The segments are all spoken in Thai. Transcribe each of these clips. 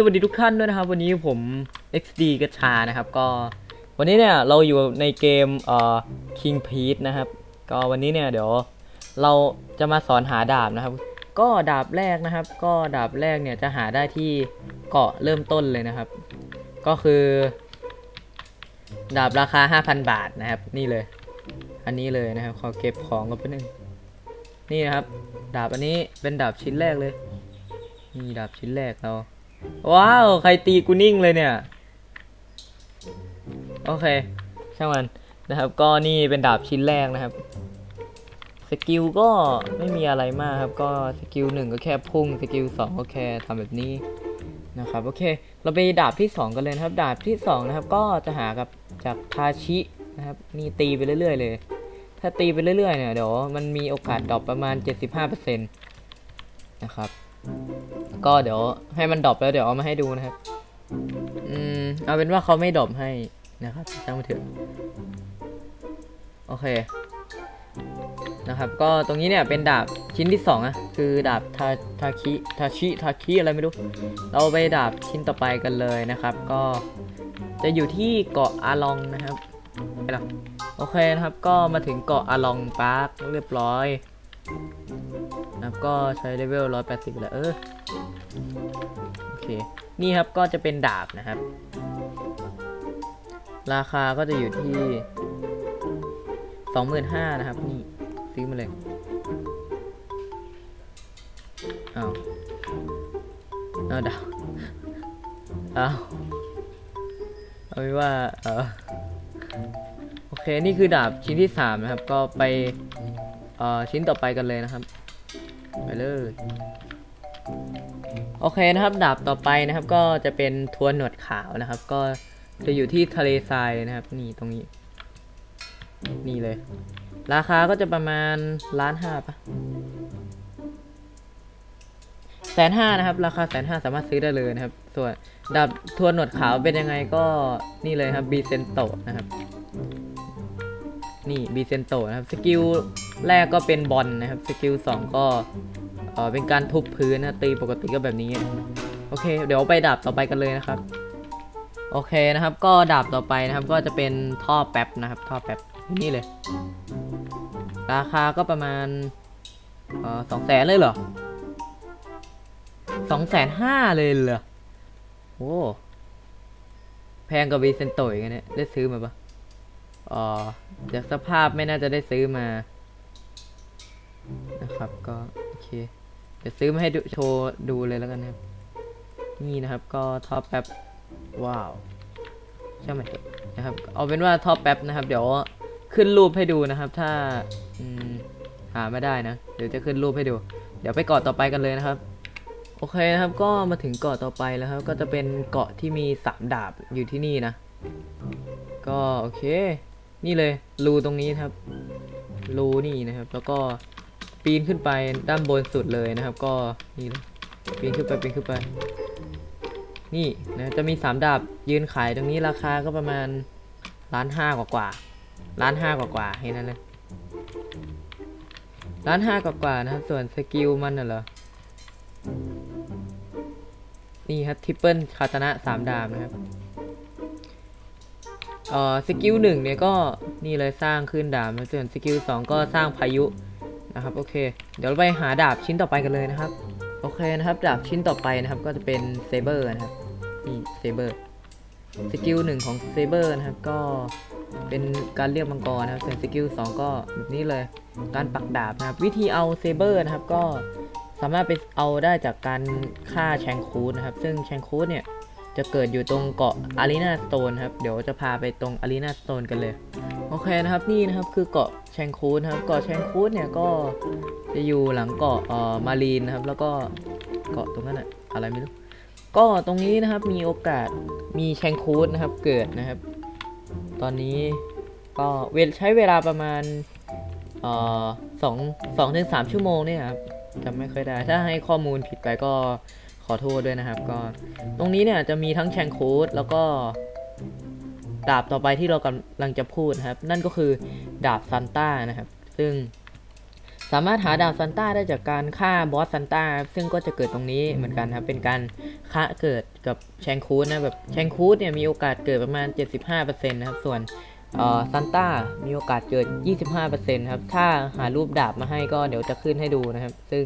สวัสดีทุกท่านด้วยนะครับ วันนี้ผม XD กระชานะครับ ก็วันนี้เนี่ยเราอยู่ในเกมเอ่อ King p e a c นะครับ ก็วันนี้เนี่ยเดี๋ยวเราจะมาสอนหาดาบนะครับ ก็ดาบแรกนะครับ ก็ดาบแรกเนี่ยจะหาได้ที่เกาะเริ่มต้นเลยนะครับ ก็คือ ดาบราคา 5,000 บาทนะครับ นี่เลย อันนี้เลยนะครับขอเก็บของกันแป๊บนึงนี่นะครับ ดาบอันนี้เป็นดาบชิ้นแรกเลยนี่ดาบชิ้นแรกเรา ว้าว ใครตีกูนิ่งเลยเนี่ย โอเค ช่างมันนะครับ ก็นี่เป็นดาบชิ้นแรกนะครับ สกิลก็ไม่มีอะไรมากครับ ก็สกิลหนึ่งก็แค่พุ่ง สกิลสองก็แค่ทำแบบนี้นะครับ โอเค เราไปดาบที่สองกันเลยนะครับ ดาบที่สองนะครับ ก็จะหากับจากทาชินะครับ นี่ตีไปเรื่อย ๆ เลย ถ้าตีไปเรื่อย ๆ เนี่ย เดี๋ยวมันมีโอกาสดรอปประมาณ 75%นะครับ ก็เดี๋ยวให้มันดรอปแล้วเดี๋ยวเอามาให้ดูนะครับ อืม เอาเป็นว่าเขาไม่ดรอปให้นะครับช่างมันเถอะโอเค นะครับ ก็ตรงนี้เนี่ยเป็นดาบชิ้นที่สองอะคือดาบทาทาคิทาชิทาคิอะไรไม่รู้ เราไปดาบชิ้นต่อไปกันเลยนะครับ ก็จะอยู่ที่เกาะอาลองนะครับไปหรอโอเคนะครับ ก็มาถึงเกาะอาลองปาร์คเรียบร้อยนะครับก็ใช้เลเวล180ไปแล้วเออ โอเค นี่ครับก็จะเป็นดาบนะครับ ราคาก็จะอยู่ที่สองหมื่นห้านะครับ นี่ซื้อมาเลยเอาวเอาดาวเอาเอาไว้ว่าเออโอเค นี่คือดาบชิ้นที่สามนะครับ ก็ไป เอ่อ ชิ้นต่อไปกันเลยนะครับ ไปเลย โอเคนะครับดาบต่อไปนะครับ ก็จะเป็นทวนหนวดขาวนะครับ ก็จะอยู่ที่ทะเลทรายเลยนะครับ นี่ตรงนี้ นี่เลย ราคาก็จะประมาณล้านห้าปะแสนห้านะครับ ราคาแสนห้าสามารถซื้อได้เลยนะครับ ส่วนดาบทวนหนวดขาวเป็นยังไงก็นี่เลยครับบีเซนโตนะครับ นี่บีเซนโตนะครับสกิลแรกก็เป็นบอลนะครับสกิลสองก็ ออเป็นการทุบพื้นนะตีปกติก็แบบนี้ โอเค เดี๋ยวไปดาบต่อไปกันเลยนะครับ โอเคนะครับ ก็ดาบต่อไปนะครับ ก็จะเป็นท่อแป๊บนะครับ ท่อแป๊บนี่เลย ราคาก็ประมาณเออสองแสนเลยเหรอสองแสนห้าเลยเหรอโอ้แพงกว่าวีเซนโตอีกนเนี่ยได้ซื้อมาปะอ๋อจากสภาพไม่น่าจะได้ซื้อมา นะครับก็ โอเค เดี๋ยวซื้อมาให้ดูโชว์ดูเลยแล้วกันนะครับ นี่นะครับก็ท็อปแป๊บว้าวใช่ไหมนเถอะนะครับ เอาเป็นว่าท็อปแป๊บนะครับ เดี๋ยวขึ้นรูปให้ดูนะครับ ถ้าหาไม่ได้นะ เดี๋ยวจะขึ้นรูปให้ดู เดี๋ยวไปเกาะต่อไปกันเลยนะครับ โอเคนะครับ ก็มาถึงเกาะต่อไปแล้วครับ ก็จะเป็นเกาะที่มีสามดาบอยู่ที่นี่นะ ก็โอเค นี่เลยรูตรงนี้ครับรูนี่นะครับ แล้วก็ ปีนขึ้นไปด้านบนสุดเลยนะครับ ก็นี่เลยปีนขึ้นไปปีนขึ้นไป นี่นะจะมีสามดาบยืนขายตรงนี้ราคาก็ประมาณล้านห้ากว่ากว่าล้านห้ากว่ากว่าให้นั่นเลยล้านห้ากว่ากว่านะครับ ส่วนสกิลมันน่ะเหรอนี่ครับทิปเปิลคาตนะสามดาบนะครับเอ่อสกิลหนึ่งเนี่ยก็นี่เลยสร้างขึ้นดาบนส่วนสกิลสองก็สร้างพายุ นะครับโอเค เดี๋ยวเราไปหาดาบชิ้นต่อไปกันเลยนะครับ โอเคนะครับ ดาบชิ้นต่อไปนะครับก็จะเป็นเซเบอร์นะครับนี่เซเบอร์สกิลหนึ่งของเซเบอร์นะครับก็เป็นการเรียกมังกรนะครับส่วนสกิลสองก็แบบนี้เลยการปักดาบนะครับ วิธีเอาเซเบอร์นะครับก็สามารถไปเอาได้จากการฆ่าแชงคูดนะครับ ซึ่งแชงคูดเนี่ย จะเกิดอยู่ตรงเกาะอารีนาสโตนครับ เดี๋ยวจะพาไปตรงอารีนาสโตนกันเลย โอเคนะครับ นี่นะครับคือเกาะแชงคูดนครับ เกาะแชงคูดเนี่ยก็จะอยู่หลังเกาะเอ่อมารีนนะครับ แล้วก็เกาะตรงนั้นอะอะไรไม่รู้ ก็ตรงนี้นะครับมีโอกาสมีแชงคูดนะครับเกิดนะครับ ตอนนี้ก็เวลใช้เวลาประมาณเอ่อสองสองถึงสามชั่วโมงเนี่ยครับจำไม่ค่อยได้ ถ้าให้ข้อมูลผิดไปก็ ขอโทษด้วยนะครับก็ตรงนี้เนี่ยจะมีทั้งแชงคูดแล้วก็ดาบต่อไปที่เรากำลังจะพูดครับ นั่นก็คือดาบซันต้านะครับ ซึ่งสามารถหาดาบซันต้าได้จากการฆ่าบอสซันต้าซึ่งก็จะเกิดตรงนี้เหมือนกันครับ เป็นการฆ่าเกิดกับแชงคูดนะแบบแชงคูดเนี่ยมีโอกาสเกิดประมาณ 75%นะครับ ส่วน ซันต้ามีโอกาสเกิด 25%ครับ ถ้าหารูปดาบมาให้ก็เดี๋ยวจะขึ้นให้ดูนะครับ ซึ่ง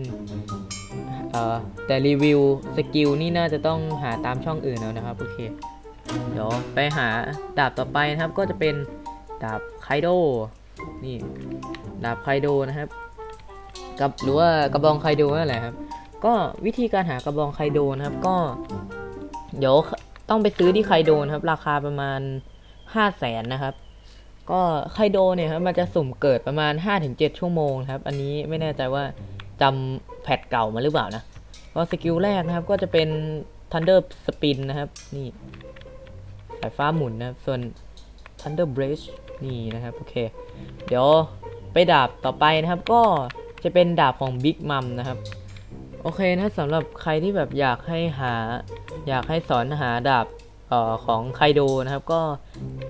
แต่รีวิวสกิลนี่น่าจะต้องหาตามช่องอื่นแล้วนะครับ โอเค เดี๋ยวไปหาดาบต่อไปนะครับ ก็จะเป็นดาบไคโดนี่ ดาบไคโดนะครับ กับหรือว่ากระบองไคโดนั่นแหละครับ ก็วิธีการหากระบองไคโดนะครับ ก็ เดี๋ยวต้องไปซื้อที่ไคโดนะครับ ราคาประมาณห้าแสนนะครับ ก็ไคโดเนี่ยครับมันจะสุ่มเกิดประมาณ 5-7 ชั่วโมงครับ อันนี้ไม่แน่ใจว่าจำแพทเก่ามาหรือเปล่านะก็สกิลแรกนะครับก็จะเป็น Thunder Spin นะครับ นี่สายฟ้าหมุนนะครับ ส่วน Thunder Breach นี่นะครับ โอเค เดี๋ยวไปดาบต่อไปนะครับ ก็จะเป็นดาบของ Big Mom นะครับ โอเคนะสำหรับใครที่แบบอยากให้หา อยากให้สอนหาดาบ อ่อของไคโดนะครับ ก็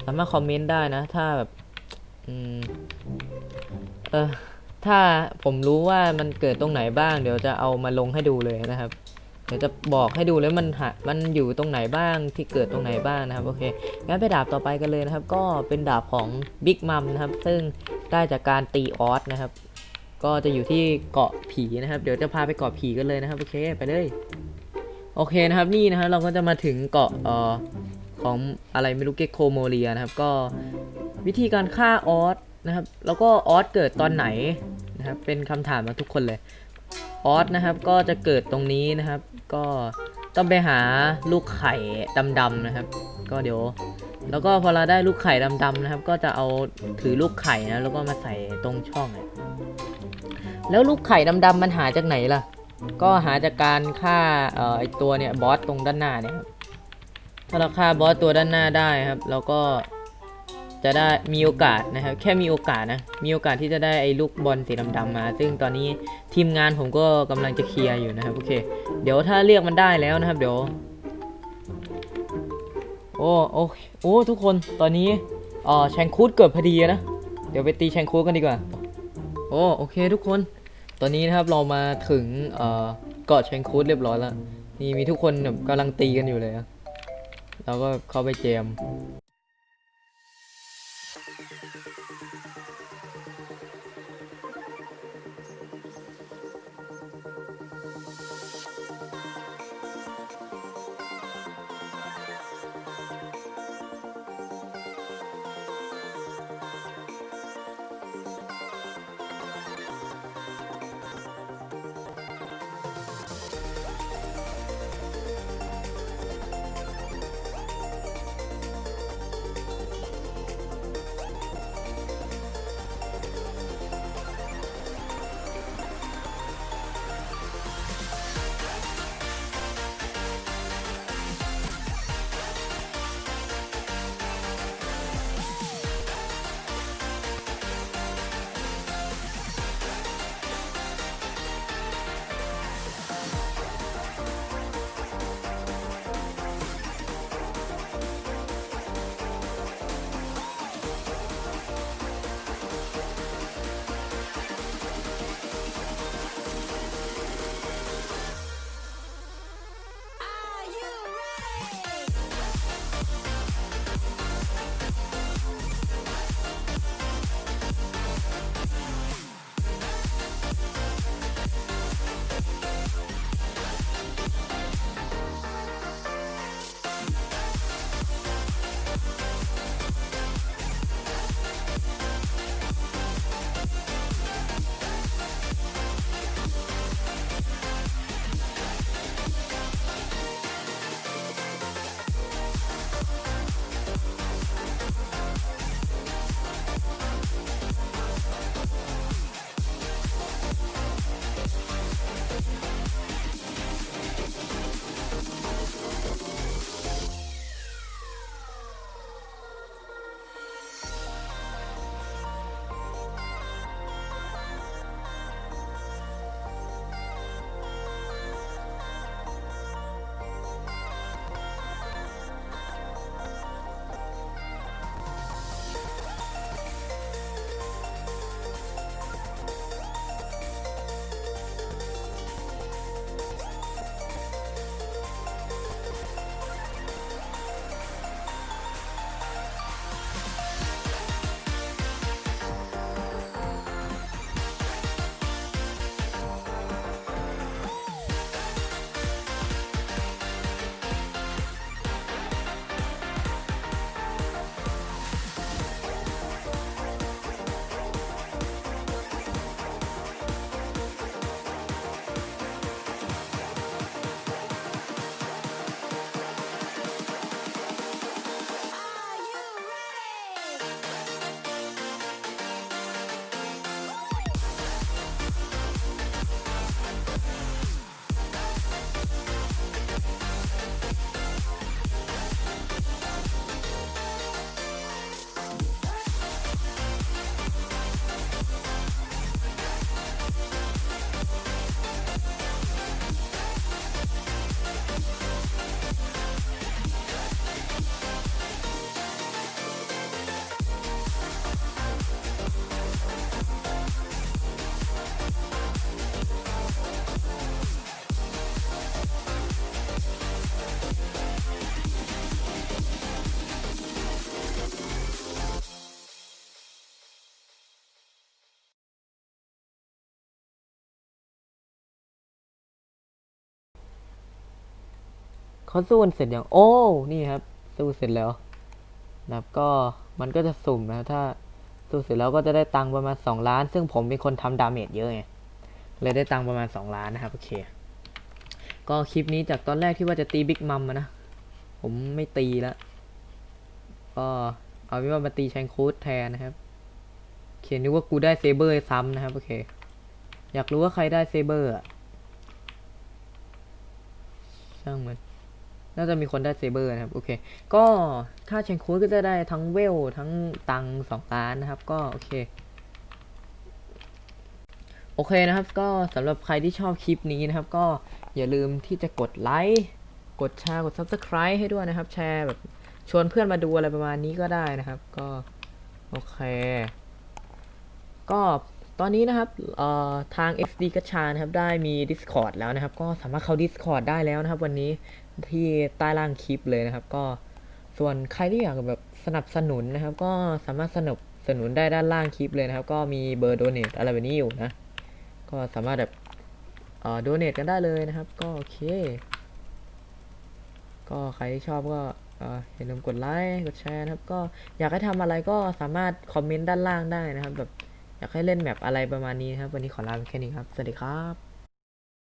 สามารถคอมเมนต์ได้นะ ถ้าแบบอืมเออถ้าผมรู้ว่ามันเกิดตรงไหนบ้าง เดี๋ยวจะเอามาลงให้ดูเลยนะครับ เดี๋ยวจะบอกให้ดูเลยมันหมันอยู่ตรงไหนบ้างที่เกิดตรงไหนบ้างนะครับโอเคงั้นไปดาบต่อไปกันเลยนะครับ ก็เป็นดาบของ Big Mom นะครับ ซึ่งได้จากการตีออสนะครับ ก็จะอยู่ที่เกาะผีนะครับ เดี๋ยวจะพาไปเกาะผีกันเลยนะครับโอเค ไปเลย โอเคนะครับนี่นะครับเราก็จะมาถึงเกาะเอ่อของอะไรไม่รู้เกโคโมเลียนะครับ ก็วิธีการฆ่าออสนะครับ แล้วก็ออสเกิดตอนไหนนะครับ เป็นคำถามมาทุกคนเลยออสนะครับ ก็จะเกิดตรงนี้นะครับ ก็ต้องไปหาลูกไข่ดำๆนะครับ ก็เดี๋ยว แล้วก็พอเราได้ลูกไข่ดำๆนะครับ ก็จะเอาถือลูกไข่นะแล้วก็มาใส่ตรงช่องแล้วลูกไข่ดำๆมันหาจากไหนล่ะ ก็หาจากการฆ่าเอ่อไอตัวเนี่ยบอสตรงด้านหน้าเนี่ยครับถ้าเราฆ่าบอสตัวด้านหน้าได้ครับเราก็จะได้มีโอกาสนะครับ แค่มีโอกาสนะ มีโอกาสที่จะได้ไอ้ลูกบอลสีดำๆมา ซึ่งตอนนี้ทีมงานผมก็กำลังจะเคลียร์อยู่นะครับโอเค เดี๋ยวถ้าเรียกมันได้แล้วนะครับ เดี๋ยว โอ้โอ้โอ้ทุกคนตอนนี้อ่อแชงคูดเกิดพอดีนะ เดี๋ยวไปตีแชงคูดกันดีกว่า โอ้โอเค ทุกคน ตอนนี้นะครับเรามาถึงเกาะเชงคูดเรียบร้อยแล้ว นี่มีทุกคนแบบกำลังตีกันอยู่เลยเราก็เข้าไปเจม เขาสู้กันเสร็จอยังโอ้นี่ครับสู้เสร็จแล้วนะครับก็มันก็จะสุ่มนะถ้าสู้เสร็จแล้วก็จะได้ตังค์ประมาณสองล้าน ซึ่งผมเป็นคนทำดาเมจเยอะไงเลยได้ตังค์ประมาณสองล้านนะครับโอเค ก็คลิปนี้จากตอนแรกที่ว่าจะตีบิ๊กมัมนะ ผมไม่ตีแล้วก็เอาเป็นว่ามาตีแชงคูดแทนนะครับ เขียนนึกว่ากูได้เซเบอร์ซ้ำนะครับโอเค อยากรู้ว่าใครได้เซเบอร์อะช่างมัน น่าจะมีคนได้เซเบอร์นะครับ โอเค ก็ถ้าแชงคูดก็จะได้ทั้งเวล ทั้งตังสองล้านนะครับ ก็โอเค โอเคนะครับ ก็สำหรับใครที่ชอบคลิปนี้นะครับ ก็อย่าลืมที่จะกดไลค์ กดแชร์ กด Subscribe ให้ด้วยนะครับ แชร์แบบชวนเพื่อนมาดูอะไรประมาณนี้ก็ได้นะครับ ก็โอเค ก็ตอนนี้นะครับเอ่อทาง XD กัชชานะครับ ได้มี Discord แล้วนะครับ ก็สามารถเข้า Discord ได้แล้วนะครับ วันนี้ ที่ใต้ล่างคลิปเลยนะครับ ก็ส่วนใครที่อยากแบบสนับสนุนนะครับ ก็สามารถสนับสนุนได้ด้านล่างคลิปเลยนะครับ ก็มีเบอร์โดเน a อะไรแบบนี้อยู่นะ ก็สามารถแบบเอ่อโดเน a กันได้เลยนะครับ ก็โอเค ก็ใครที่ชอบก็เอ่ออย่าลืมกดไลค์กดแชร์นะครับ ก็อยากให้ทำอะไรก็สามารถคอมเมนต์ด้านล่างได้นะครับ แบบอยากให้เล่นแบบอะไรประมาณนี้นะครับ วันนี้ขอลาไปแค่นี้ครับ สวัสดีครับ